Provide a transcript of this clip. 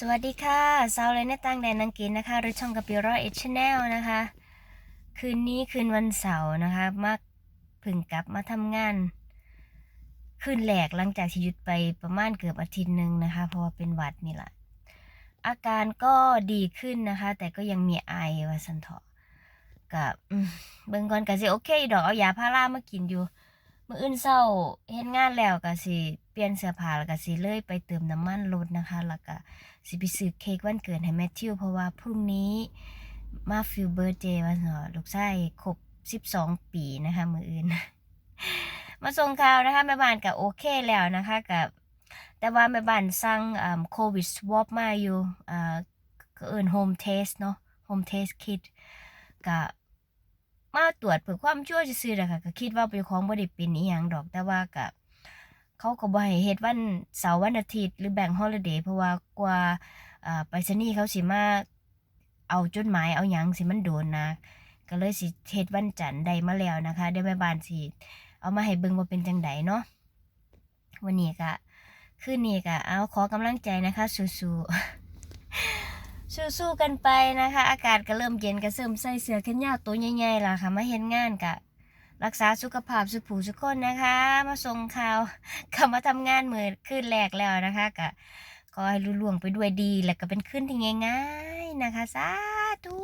สวัสดีค่ะซาวเลยในต่างแดนนังกินนะคะหรือช่องกับปิโรเอชแนลนะคะ คืนนี้คืนวันเสาร์นะคะมักพึ่งกลับมาทำงาน คืนแหลกหลังจากที่หยุดไปประมาณเกือบอาทิตย์หนึ่งนะคะ เพราะว่าเป็นหวัดนี่แหละอาการก็ดีขึ้นนะคะ แต่ก็ยังมีไอว่าสันเถาะกับเบิ่งก่อนก็สิโอเคดอกเอายาพารามากินอยู่ มื้ออื่นเช้าเฮ็ดงานแล้วก็สิเปลี่ยนเสื้อผ้าแล้วก็สิเลยไปเติมน้ำมันรถนะคะ แล้วก็สิไปซื้อเค้กวันเกิดให้แมทธิว เพราะว่าพรุ่งนี้มาฟิลเบิร์เดย์วันเนาะลูกชายครบ12 ปีนะคะ มืออื่น มาส่งข่าวนะคะแม่บ้านก็โอเคแล้วนะคะกับแต่ว่าแม่บ้านสั่งอ่าโควิดสวอปมาอยู่อ่าเอิ้นโฮมเทสเนาะโฮมเทสคิดก็ มาตรวจเพื่อความชัวร์ซื่อๆนะคะก็คิดว่าเป็นของบ่ได้เป็นอีหยังดอกแต่ว่าก็เขาก็บ่ให้เฮ็ดวันเสาร์วันอาทิตย์หรือแบ่งฮอลิเดย์เพราะว่ากว่าอ่าไปรษณีย์เขาสิมาเอาจดหมายเอาหยังสิมันโดนนะก็เลยสิเฮ็ดวันจันทร์ได้มาแล้วนะคะเดี๋ยวแม่บ้านสิเอามาให้เบิ่งว่าเป็นจังไดเนาะวันนี้ก็คืนนี้ก็เอาขอกำลังใจนะคะสู้ๆ สู้ๆกันไปนะคะ อากาศก็เริ่มเย็นก็เสริมใส่เสื้อแขนยาวตัวใหญ่ๆล่ะค่ะ มาเห็นงานกะ รักษาสุขภาพสุขผูสุขคนนะคะ มาส่งข่าวกลับมาทำงานเมือขึ้นแรกแล้วนะคะก็ก็ให้รุ่ล่วงไปด้วยดี แล้วก็เป็นขึ้นที่ง่าย ๆนะคะสาธุ